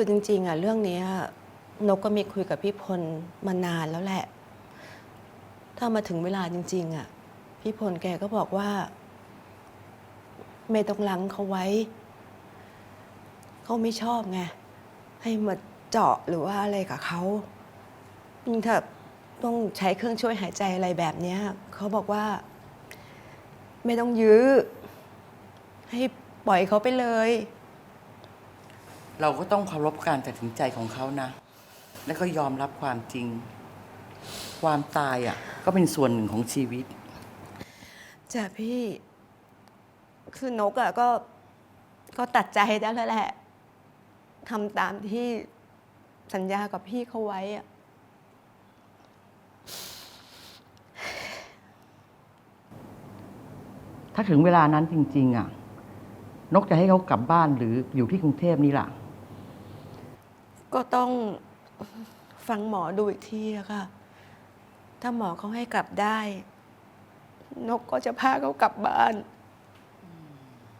คือจริง ๆอะเรื่องนี้นกก็มีคุยกับพี่พลมานานแล้วแหละ ถ้ามาถึงเวลาจริง ๆ อะ พี่พลแกก็บอกว่า ไม่ต้องลังเขาไว้ เขาไม่ชอบไง ให้มาเจาะหรือว่าอะไรกับเขายิ่งถ้าต้องใช้เครื่องช่วยหายใจอะไรแบบเนี้ยเขาบอกว่า ไม่ต้องยื้อ ให้ปล่อยเขาไปเลย เราก็ต้องเคารพการตัดสินใจของเขานะ แล้วก็ยอมรับความจริง ความตายอะ ก็เป็นส่วนหนึ่งของชีวิต จ้ะพี่ คือนกอะก็ก็ตัดใจได้แล้วแหละทำตามที่สัญญากับพี่เขาไว้อะถ้าถึงเวลานั้นจริง ๆ อะ นกจะให้เขากลับบ้านหรืออยู่ที่กรุงเทพนี่ล่ะ ก็ต้องฟังหมอดูอีกทีอะค่ะ ถ้าหมอเขาให้กลับได้ นกก็จะพาเขากลับบ้าน